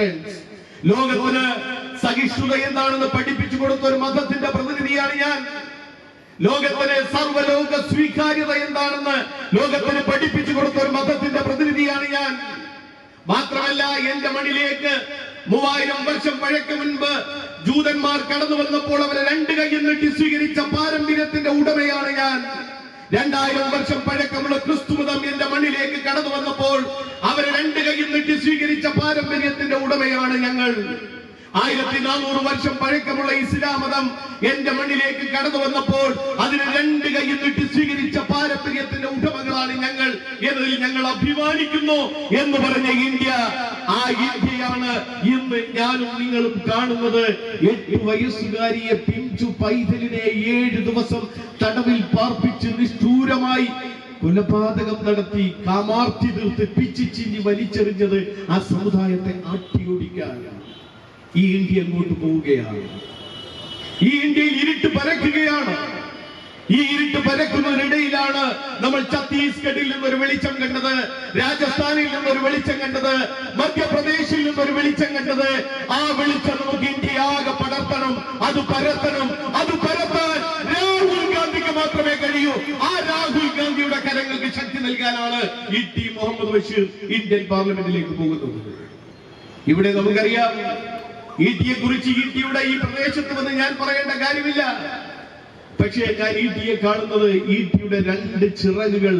Tolerance ലോകത്തിന് സഹിഷ്ണുത എന്താണെന്ന് പഠിപ്പിച്ചു കൊടുത്ത ഒരു മതത്തിന്റെ പ്രതിനിധിയാണ് ഞാൻ. ലോകത്തിന് സർവലോക സ്വീകാര്യത എന്താണെന്ന് ലോകത്തിന് പഠിപ്പിച്ചു കൊടുത്ത ഒരു മതത്തിന്റെ പ്രതിനിധിയാണ് ഞാൻ. മാത്രമല്ല എന്റെ മണിലേക്ക് മൂവായിരം വർഷം പഴക്കം മുൻപ് ജൂതന്മാർ കടന്നു വന്നപ്പോൾ അവരെ രണ്ട് കൈയിൽ നീട്ടി സ്വീകരിച്ച പാരമ്പര്യത്തിന്റെ ഉടമയാണ് ഞാൻ. രണ്ടായിരം വർഷം പഴക്കമുള്ള ക്രിസ്തുമതം എന്റെ മണ്ണിലേക്ക് കടന്നു വന്നപ്പോൾ അവർ രണ്ട് കൈയിൽ നീട്ടി സ്വീകരിച്ച പാരമ്പര്യത്തിന്റെ ഉടമയാണ് ഞങ്ങൾ. ആയിരത്തി നാനൂറ് വർഷം പഴക്കമുള്ള ഇസ്ലാം മതം എന്റെ മണ്ണിലേക്ക് കടന്നു വന്നപ്പോൾ അതിന് രണ്ട് കൈയിൽ നീട്ടി സ്വീകരിച്ച പാരമ്പര്യത്തിന്റെ ഉടമകളാണ് ഞങ്ങൾ. എന്നതിൽ ഞങ്ങൾ അഭിമാനിക്കുന്നു എന്ന് പറഞ്ഞ ഇന്ത്യ ആ ഇന്ത്യയാണ് ഇന്ന് ഞാനും നിങ്ങളും കാണുന്നത്. എട്ട് വയസ്സുകാരിയെ പിഞ്ചു പൈതലിനെ ഏഴ് ദിവസം തടവിൽ പാർപ്പിച്ച് നിഷ്ഠൂരമായി കൊലപാതകം നടത്തി കാമാർത്തി തീർത്ത് പിച്ചിച്ചിഞ്ഞി വലിച്ചെറിഞ്ഞത് ആ സമുദായത്തെ ആട്ടിയോടിക്കാനാണ് ഈ ഇന്ത്യ അങ്ങോട്ട് പോവുകയാണ്. ഈ ഇന്ത്യയിൽ ഇരുട്ട് പരക്കുകയാണ്. ഈ ഇരുട്ട് പരക്കുന്നതിനിടയിലാണ് നമ്മൾ ഛത്തീസ്ഗഡിൽ നിന്നൊരു വെളിച്ചം കണ്ടത് രാജസ്ഥാനിൽ നിന്നൊരു വെളിച്ചം കണ്ടത് മധ്യപ്രദേശിൽ നിന്നൊരു വെളിച്ചം കണ്ടത്. ആ വെളിച്ചം നമുക്ക് ഇന്ത്യ ആകെ പടർത്തണം അത് പരത്തണം അത് പരത്താൻ രാഹുൽ ഗാന്ധിക്ക് മാത്രമേ കഴിയൂ. ആ രാഹുൽ ഗാന്ധിയുടെ കരങ്ങൾക്ക് ശക്തി നൽകാനാണ് E T Muhammad Basheer Indian പാർലമെന്റിലേക്ക് പോകുന്നത്. ഇവിടെ നമുക്കറിയാം ഈട്ടിയെ കുറിച്ച് ഈട്ടിയുടെ ഈ പ്രദേശത്ത് വന്ന് ഞാൻ പറയേണ്ട കാര്യമില്ല. പക്ഷേ ഞാൻ ഈട്ടിയെ കാണുന്നത് ഈട്ടിയുടെ രണ്ട് ചിറകുകൾ.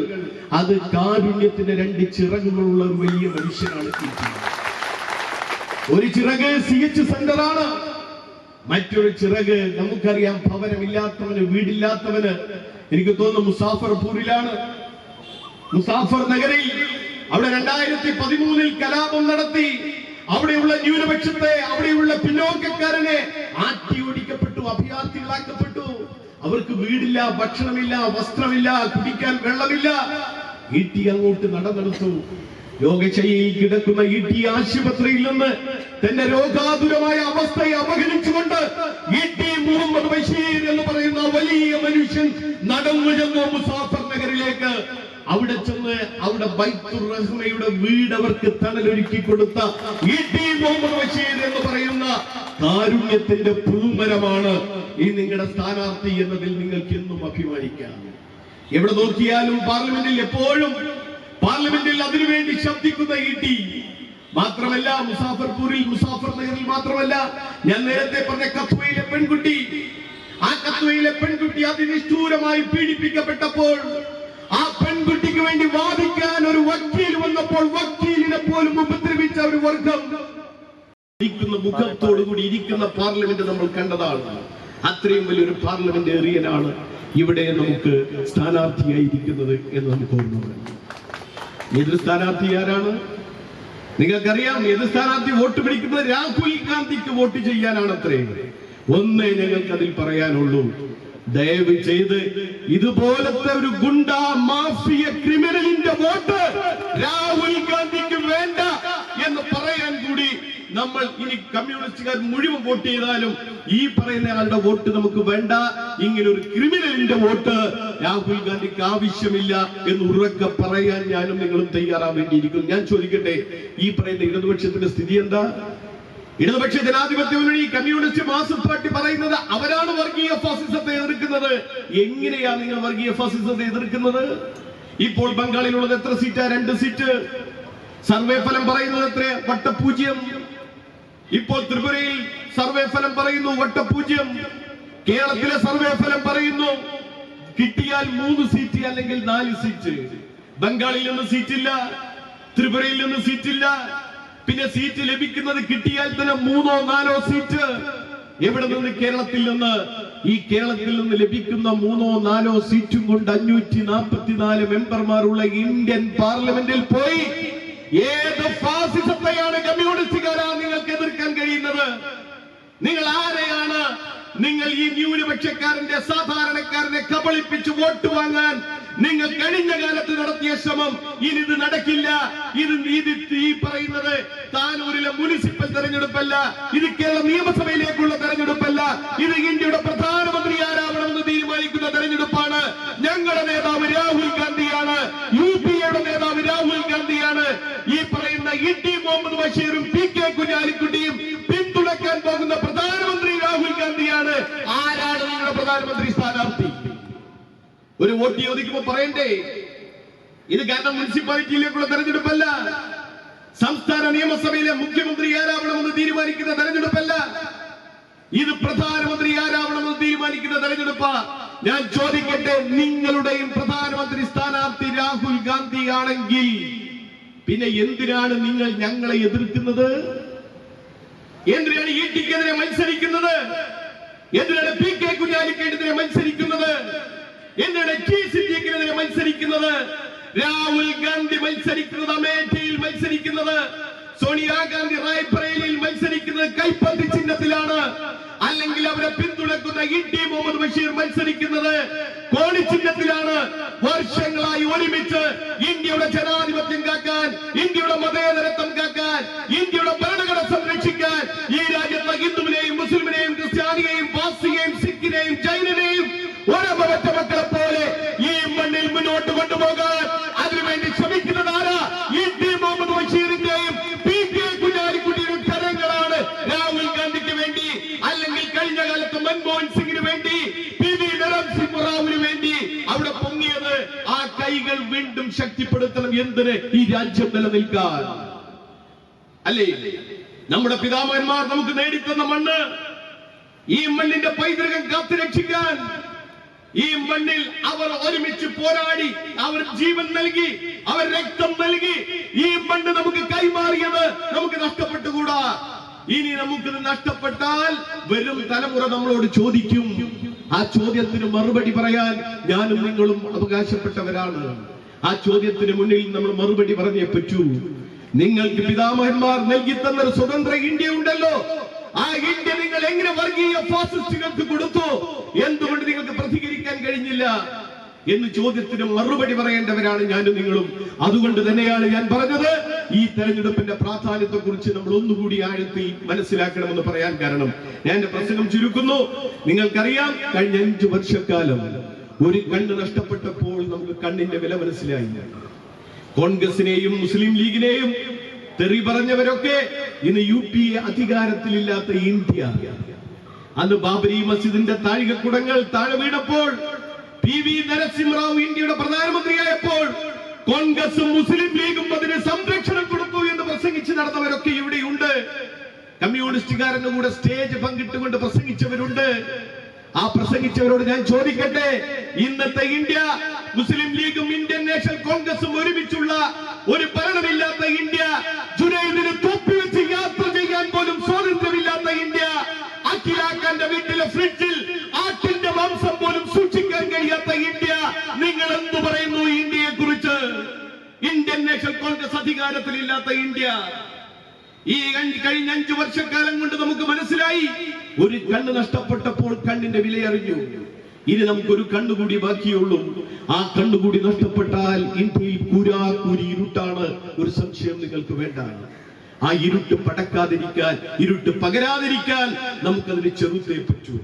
അത് കാരുണ്യത്തിന്റെ രണ്ട് ചിറകുകളുള്ള ഒരു വലിയ മനുഷ്യനാണ് ഒരു ചിറക് സി എച്ച് സെന്ററാണ്. മറ്റൊരു ചിറക് നമുക്കറിയാം ഭവനമില്ലാത്തവന് വീടില്ലാത്തവന്. എനിക്ക് തോന്നുന്നു മുസാഫർപൂരിലാണ്. മുസാഫർ നഗരിൽ അവിടെ രണ്ടായിരത്തി പതിമൂന്നിൽ കലാപം നടത്തി. അവിടെയുള്ള ന്യൂനപക്ഷത്തെ അവിടെയുള്ള പിന്നോക്കക്കാരനെ ആട്ടി ഓടിക്കപ്പെട്ടു അഭയാർത്ഥികളാക്കപ്പെട്ടു. അവർക്ക് വീടില്ല ഭക്ഷണമില്ല വസ്ത്രമില്ല കുടിക്കാൻ വെള്ളമില്ല. ഈട്ടി അങ്ങോട്ട് നടന്നെടുത്തു. യോഗശയിൽ കിടക്കുന്ന ഈട്ടി ആശുപത്രിയിൽ നിന്ന് തന്റെ രോഗാതുരമായ അവസ്ഥയെ അവഗണിച്ചുകൊണ്ട് ഈട്ടി മുഹമ്മദ് ബഷീർ എന്ന് പറയുന്ന വലിയ മനുഷ്യൻ നടന്നു ചെന്നു മുസാഫർ നഗറിലേക്ക്. അവിടെ ചെന്ന് അവിടെ ബൈത്തുർ റഹ്മയുടെ വീട് അവർക്ക് തണലൊരുക്കി കൊടുത്ത ഈട്ടി മുഹമ്മദ് ബഷീർ എന്ന് പറയുന്ന കാരുണ്യത്തിന്റെ പൂമരമാണ് ഈ നിങ്ങളുടെ സ്ഥാനാർത്ഥി എന്നതിൽ നിങ്ങൾക്ക് എന്നും അഭിമാനിക്കാം. എവിടെ നോക്കിയാലും പാർലമെന്റിൽ എപ്പോഴും പാർലമെന്റിൽ അതിനുവേണ്ടി ശബ്ദിക്കുന്ന ഇ ടി. മാത്രമല്ല മുസാഫർപൂരിൽ മുസാഫർ നഗറിൽ മാത്രമല്ല ഞാൻ നേരത്തെ പറഞ്ഞ കത്വയിലെ പെൺകുട്ടി. ആ കത്വയിലെ പെൺകുട്ടി അതിനിഷ്ഠൂരമായി പീഡിപ്പിക്കപ്പെട്ടപ്പോൾ ആ പെൺകുട്ടിക്ക് വേണ്ടി വാദിക്കാൻ ഒരു വക്കീൽ വന്നപ്പോൾ വക്കീലിനെ പോലും ഉപദ്രവിച്ച ഒരു വർഗം. ഇരിക്കുന്ന മുഖത്തോടു കൂടി ഇരിക്കുന്ന പാർലമെന്റ് നമ്മൾ കണ്ടതാണ്. അത്രയും വലിയൊരു പാർലമെന്റേറിയനാണ് ഇവിടെ നമുക്ക് സ്ഥാനാർത്ഥിയായിരിക്കുന്നത് എന്ന് നമുക്ക് ഓർമ്മ ഏത് സ്ഥാനാർത്ഥി ആരാണ്? നിങ്ങൾക്കറിയാം ഏത് സ്ഥാനാർത്ഥി വോട്ട് പിടിക്കുന്നത്? രാഹുൽ ഗാന്ധിക്ക് വോട്ട് ചെയ്യാനാണ് അത്രേ ഒന്നേ ഞങ്ങൾക്ക് അതിൽ പറയാനുള്ളൂ. ദയവ് ചെയ്ത് ഇതുപോലത്തെ ഒരു ഗുണ്ട മാഫിയ ക്രിമിനലിന്റെ വോട്ട് രാഹുൽ ഗാന്ധിക്ക് വേണ്ട എന്ന് പറയാൻ കൂടി നമ്മൾ ഇനി കമ്മ്യൂണിസ്റ്റുകാർ മുഴുവൻ വോട്ട് ചെയ്താലും ഈ പറയുന്ന ആളുടെ വോട്ട് നമുക്ക് വേണ്ട. ഇങ്ങനെ ഒരു ക്രിമിനലിന്റെ വോട്ട് രാഹുൽ ഗാന്ധിക്ക് ആവശ്യമില്ല എന്ന് ഉറക്കെ പറയാൻ ഞാനും നിങ്ങളും തയ്യാറാവേണ്ടിയിരിക്കുന്നു ഞാൻ ചോദിക്കട്ടെ ഈ പറയുന്ന ഇടതുപക്ഷത്തിന്റെ സ്ഥിതി എന്താ? ഇടതുപക്ഷ ജനാധിപത്യ മുന്നണി കമ്മ്യൂണിസ്റ്റ് മാർക്സിസ്റ്റ് പാർട്ടി പറയുന്നത് അവരാണ് വർഗീയ ഫാസിസത്തെ എതിർക്കുന്നത്. എങ്ങനെയാണ് നിങ്ങൾ വർഗീയ ഫാസിസത്തെ എതിർക്കുന്നത്? ഇപ്പോൾ ബംഗാളിലുള്ളത് എത്ര സീറ്റാ? രണ്ട് സീറ്റ്. സർവേ ഫലം പറയുന്നത് എത്ര? വട്ടപൂജ്യം ഇപ്പോൾ ത്രിപുരയിൽ സർവേ ഫലം പറയുന്നു വട്ട പൂജ്യം കേരളത്തിലെ സർവേ ഫലം പറയുന്നു കിട്ടിയാൽ മൂന്ന് സീറ്റ് അല്ലെങ്കിൽ നാല് സീറ്റ് ബംഗാളിൽ നിന്ന് സീറ്റില്ല ത്രിപുരയിൽ നിന്ന് സീറ്റില്ല പിന്നെ സീറ്റ് ലഭിക്കുന്നത് കിട്ടിയാൽ തന്നെ മൂന്നോ നാലോ സീറ്റ് എവിടെ നിന്ന് കേരളത്തിൽ നിന്ന്? ഈ കേരളത്തിൽ നിന്ന് ലഭിക്കുന്ന മൂന്നോ നാലോ സീറ്റും കൊണ്ട് അഞ്ഞൂറ്റി നാൽപ്പത്തിനാല് മെമ്പർമാരുള്ള ഇന്ത്യൻ പാർലമെന്റിൽ പോയി. ഏത് ഫാസിസത്തെയാണ് കമ്മ്യൂണിസ്റ്റുകാരാ നിങ്ങൾക്ക് എതിർക്കാൻ കഴിയുന്നത്? നിങ്ങൾ ആരെയാണ്? നിങ്ങൾ ഈ ന്യൂനപക്ഷക്കാരന്റെ സാധാരണക്കാരനെ കബളിപ്പിച്ച് വോട്ട് വാങ്ങാൻ നിങ്ങൾ കഴിഞ്ഞ കാലത്ത് നടത്തിയ ശ്രമം ഇനി ഇത് നടക്കില്ല. ഇത് ഇത് ഈ പറയുന്നത് താനൂരിലെ മുനിസിപ്പൽ തെരഞ്ഞെടുപ്പല്ല. ഇത് കേരള നിയമസഭയിലേക്കുള്ള തെരഞ്ഞെടുപ്പല്ല. ഇത് ഇന്ത്യയുടെ പ്രധാനമന്ത്രി ആരാവണമെന്ന് തീരുമാനിക്കുന്ന തെരഞ്ഞെടുപ്പാണ്. ഞങ്ങളുടെ ബഷീറും പി കെ കുഞ്ഞാലിക്കുട്ടിയും പിന്തുണയ്ക്കാൻ പോകുന്ന പ്രധാനമന്ത്രി രാഹുൽ ഗാന്ധിയാണ്. ആരാണ് നിങ്ങളുടെ പ്രധാനമന്ത്രി സ്ഥാനാർത്ഥി? ഒരു വോട്ട് ചോദിക്കുമ്പോ പറയണ്ടേ? ഇത് കാരണം മുനിസിപ്പാലിറ്റിയിലേക്കുള്ള തെരഞ്ഞെടുപ്പല്ല. സംസ്ഥാന നിയമസഭയിലെ മുഖ്യമന്ത്രി ആരാവണമെന്ന് തീരുമാനിക്കുന്ന തെരഞ്ഞെടുപ്പല്ല. ഇത് പ്രധാനമന്ത്രി ആരാവണമെന്ന് തീരുമാനിക്കുന്ന തെരഞ്ഞെടുപ്പാ. ഞാൻ ചോദിക്കട്ടെ നിങ്ങളുടെയും പ്രധാനമന്ത്രി സ്ഥാനാർത്ഥി രാഹുൽ ഗാന്ധി ആണെങ്കിൽ പിന്നെ എന്തിനാണ് നിങ്ങൾ ഞങ്ങളെ എതിർക്കുന്നത്? എന്തിനാണ് ഇ ടിക്കെതിരെ മത്സരിക്കുന്നത്? എന്തിനാണ് പി കെ കുഞ്ഞാലിക്കെതിരെ മത്സരിക്കുന്നത്? എന്തിനാണ് ടി സിദ്ദീഖിനെതിരെ മത്സരിക്കുന്നത്? രാഹുൽ ഗാന്ധി മത്സരിക്കുന്നത് അമേഠിയിൽ മത്സരിക്കുന്നത്. സോണിയാഗാന്ധി റായ്ബറേലിയിൽ മത്സരിക്കുന്നത് കൈപ്പത്തി ചിഹ്നത്തിലാണ്. അല്ലെങ്കിൽ അവരെ പിന്തുണക്കുന്ന ഇ ടി മുഹമ്മദ് ബഷീർ മത്സരിക്കുന്നത് കോണി ചിഹ്നത്തിലാണ് വർഷങ്ങളായി ഒരുമിച്ച് ഇന്ത്യയുടെ ജനാധിപത്യം കാക്കാൻ ഇന്ത്യയുടെ മതേതരത്വം ശക്തിപ്പെടുത്തണം എന്തിന് ഈ രാജ്യം നിലനിൽക്കാൻ? അല്ലേ? നമ്മുടെ പിതാമന്മാർ നമുക്ക് നേടിത്തന്ന മണ്ണ് ഈ മണ്ണിന്റെ പൈതൃകം കാത്തുരക്ഷിക്കാൻ ഈ മണ്ണിൽ അവർ ഒരുമിച്ച് പോരാടി അവർ ജീവൻ നൽകി അവർ രക്തം നൽകി. ഈ മണ്ണ് നമുക്ക് കൈമാറിയത് നമുക്ക് നഷ്ടപ്പെട്ടുകൂടാ. ഇനി നമുക്കിത് നഷ്ടപ്പെട്ടാൽ വരും തലമുറ നമ്മളോട് ചോദിക്കും. ആ ചോദ്യത്തിന് മറുപടി പറയാൻ ഞാനും നിങ്ങളും അവകാശപ്പെട്ടവരാണ്. ആ ചോദ്യത്തിന് മുന്നിൽ നമ്മൾ മറുപടി പറഞ്ഞേ പറ്റൂ. നിങ്ങൾക്ക് പിതാമഹന്മാർ നൽകി തന്ന ഒരു സ്വതന്ത്ര ഇന്ത്യ ഉണ്ടല്ലോ. ആ ഇന്ത്യ നിങ്ങൾ എങ്ങനെ വർഗീയ ഫാസിസ്റ്റുകൾക്ക് കൊടുത്തു? എന്തുകൊണ്ട് നിങ്ങൾക്ക് പ്രതികരിക്കാൻ കഴിഞ്ഞില്ല? എന്ന് ചോദ്യത്തിന് മറുപടി പറയേണ്ടവരാണ് ഞാനും നിങ്ങളും. അതുകൊണ്ട് തന്നെയാണ് ഞാൻ പറഞ്ഞത് ഈ തെരഞ്ഞെടുപ്പിന്റെ പ്രാധാന്യത്തെ കുറിച്ച് നമ്മൾ ഒന്നുകൂടി ആഴത്തിൽ മനസ്സിലാക്കണമെന്ന് പറയാൻ കാരണം. ഞാൻ എന്റെ പ്രസംഗം ചുരുക്കുന്നു. നിങ്ങൾക്കറിയാം കഴിഞ്ഞ അഞ്ചു വർഷക്കാലം ഒരു കണ്ണ് നഷ്ടപ്പെട്ടപ്പോൾ നമുക്ക് കണ്ണിന്റെ വില മനസ്സിലായില്ല. കോൺഗ്രസിനെയും മുസ്ലിം ലീഗിനെയും തെറി പറഞ്ഞവരൊക്കെ ഇന്ന് യു പി എ അധികാരത്തിലില്ലാത്ത ഇന്ത്യ. അന്ന് ബാബരി മസ്ജിദിന്റെ താഴികക്കുടങ്ങൾ താഴെ വീണപ്പോൾ പി വി നരസിംഹറാവു ഇന്ത്യയുടെ പ്രധാനമന്ത്രിയായപ്പോൾ കോൺഗ്രസും മുസ്ലിം ലീഗും അതിന് സംരക്ഷണം കൊടുത്തു എന്ന് പ്രസംഗിച്ച് നടന്നവരൊക്കെ ഇവിടെയുണ്ട്. കമ്മ്യൂണിസ്റ്റുകാരന്റെ കൂടെ സ്റ്റേജ് പങ്കിട്ടുകൊണ്ട് പ്രസംഗിച്ചവരുണ്ട്. ആ പ്രസംഗിച്ചവരോട് ഞാൻ ചോദിക്കട്ടെ? ഇന്നത്തെ ഇന്ത്യ മുസ്ലിം ലീഗും ഇന്ത്യൻ നാഷണൽ കോൺഗ്രസും ഒരുമിച്ചുള്ള ഒരു ഭരണമില്ലാത്ത ഇന്ത്യ ജുനൈദിന് തൊപ്പി വെച്ച് യാത്ര ചെയ്യാൻ പോലും സ്വാതന്ത്ര്യമില്ലാത്ത ഇന്ത്യ അഖിലാഖാന്റെ വീട്ടിലെ ഫ്രിഡ്ജിൽ ആട്ടിന്റെ മാംസം പോലും സൂക്ഷിക്കാൻ കഴിയാത്ത ഇന്ത്യ നിങ്ങൾ എന്ത് പറയുന്നു ഇന്ത്യയെ കുറിച്ച് ഇന്ത്യൻ നാഷണൽ കോൺഗ്രസ് അധികാരത്തിലില്ലാത്ത ഇന്ത്യ. ഈ കഴിഞ്ഞ അഞ്ചു വർഷക്കാലം കൊണ്ട് നമുക്ക് മനസ്സിലായി. ഒരു കണ്ണ് നഷ്ടപ്പെട്ടപ്പോൾ കണ്ണിന്റെ വിലയറിഞ്ഞു ഇനി നമുക്കൊരു കണ്ണുകൂടി ബാക്കിയുള്ളൂ. ആ കണ്ണുകൂടി നഷ്ടപ്പെട്ടാൽ ഇന്ത്യയിൽ കൂരാക്കൂരി ഇരുട്ടാണ്. ഒരു സംശയം നിങ്ങൾക്ക് വേണ്ട. ആ ഇരുട്ട് പടക്കാതിരിക്കാൻ ഇരുട്ട് പകരാതിരിക്കാൻ നമുക്കതിന് ചെറുത്തേ പറ്റൂ.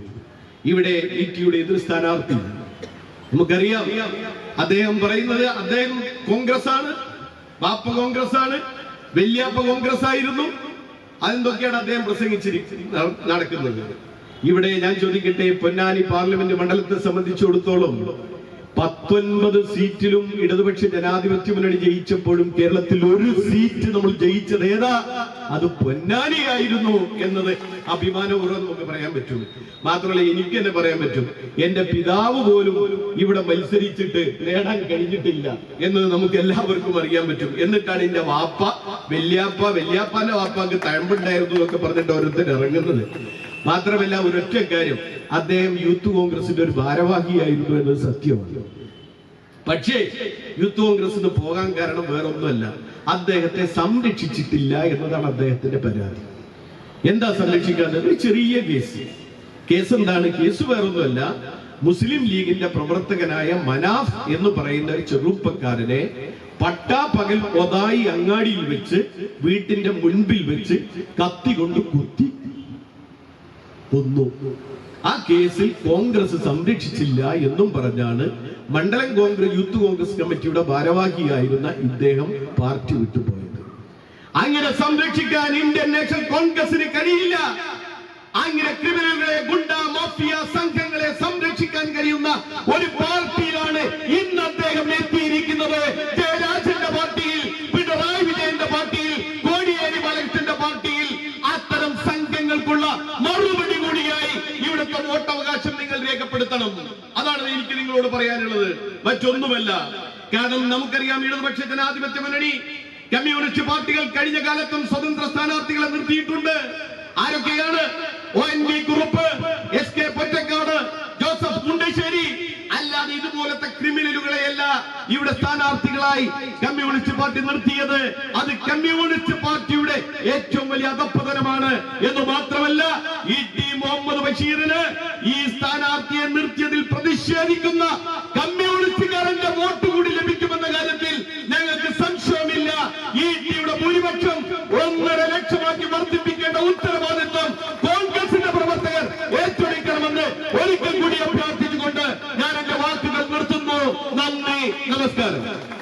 ഇവിടെ ഇന്ത്യയുടെ എതിർ സ്ഥാനാർത്ഥി. നമുക്കറിയാം. അദ്ദേഹം പറയുന്നത് അദ്ദേഹം കോൺഗ്രസ് ആണ് പാപ്പ കോൺഗ്രസ് ആണ് വല്യാപ്പ കോൺഗ്രസ് ആയിരുന്നു. അതെന്തൊക്കെയാണ് അദ്ദേഹം പ്രസംഗിച്ചിരിക്കുന്നത് നടക്കുന്നത്? ഇവിടെ ഞാൻ ചോദിക്കട്ടെ പൊന്നാനി പാർലമെന്റ് മണ്ഡലത്തെ സംബന്ധിച്ചിടത്തോളം പത്തൊൻപത് സീറ്റിലും ഇടതുപക്ഷ ജനാധിപത്യ മുന്നണി ജയിച്ചപ്പോഴും കേരളത്തിൽ ഒരു സീറ്റ് നമ്മൾ ജയിച്ചത് ഏതാ? അത് പൊന്നാനിയായിരുന്നു എന്നത് അഭിമാനപൂർവം നമുക്ക് പറയാൻ പറ്റും. മാത്രമല്ല എനിക്ക് തന്നെ പറയാൻ പറ്റും. എന്റെ പിതാവ് പോലും ഇവിടെ മത്സരിച്ചിട്ട് നേടാൻ കഴിഞ്ഞിട്ടില്ല എന്നത് നമുക്ക് എല്ലാവർക്കും അറിയാൻ പറ്റും. എന്നിട്ടാണ് എന്റെ വാപ്പ വല്യാപ്പ വല്യാപ്പാന്റെ വാപ്പാക്ക് തഴമ്പുണ്ടായിരുന്നു എന്നൊക്കെ പറഞ്ഞിട്ട് ഓരോരുത്തർ ഇറങ്ങുന്നത്. മാത്രമല്ല ഒരൊറ്റ കാര്യം. അദ്ദേഹം യൂത്ത് കോൺഗ്രസിന്റെ ഒരു ഭാരവാഹിയായിരുന്നു എന്നത് സത്യമാണ്. പക്ഷേ യൂത്ത് കോൺഗ്രസിന് പോകാൻ കാരണം വേറൊന്നുമല്ല. അദ്ദേഹത്തെ സംരക്ഷിച്ചിട്ടില്ല എന്നതാണ് അദ്ദേഹത്തിന്റെ പരാതി. എന്താ സംരക്ഷിക്കാത്തത് ചെറിയ കേസ്. കേസ് എന്താണ്? കേസ് വേറൊന്നുമല്ല. മുസ്ലിം ലീഗിന്റെ പ്രവർത്തകനായ മനാഫ് എന്ന് പറയുന്ന ഒരു ചെറുപ്പക്കാരനെ പട്ടാപ്പകൽ ഒതായി അങ്ങാടിയിൽ വെച്ച് വീട്ടിന്റെ മുൻപിൽ വെച്ച് കത്തി കൊണ്ട് കുത്തി. കൊന്നു. ആ കേസിൽ കോൺഗ്രസ് സംരക്ഷിച്ചില്ല എന്നും പറഞ്ഞാണ് മണ്ഡലം കോൺഗ്രസ് യൂത്ത് കോൺഗ്രസ് കമ്മിറ്റിയുടെ ഭാരവാഹിയായിരുന്ന ഇദ്ദേഹം പാർട്ടി വിട്ടുപോയത്. അങ്ങനെ സംരക്ഷിക്കാൻ ഇന്ത്യൻ നാഷണൽ കോൺഗ്രസിന് കഴിയില്ല. അങ്ങനെ ക്രിമിനലുകളെ ഗുണ്ട മാഫിയ സംഘങ്ങളെ സംരക്ഷിക്കാൻ കഴിയുന്ന ഒരു പാർട്ടിയിലാണ് മറ്റൊന്നുമല്ല. കാരണം നമുക്കറിയാം ഇടതുപക്ഷ ജനാധിപത്യ മുന്നണി കമ്മ്യൂണിസ്റ്റ് പാർട്ടികൾ കഴിഞ്ഞ കാലത്തും സ്വതന്ത്ര സ്ഥാനാർത്ഥികളെ നിർത്തിയിട്ടുണ്ട്. ആരൊക്കെയാണ്? O N V Kurup S K Pottekkatt Joseph Mundassery. അല്ലാതെ ഇതുപോലത്തെ ക്രിമിനലുകളെയല്ല ഇവിടെ സ്ഥാനാർത്ഥികളായി കമ്മ്യൂണിസ്റ്റ് പാർട്ടി നിർത്തിയത്. അത് കമ്മ്യൂണിസ്റ്റ് പാർട്ടിയുടെ ഏറ്റവും വലിയ അധപ്പതനമാണ് എന്ന് മാത്രമല്ല ഇ ടി മുഹമ്മദ് ബഷീറിന് ഈ സ്ഥാനാർത്ഥിയെ നിർത്തിയതിൽ പ്രതിഷേധിക്കുന്ന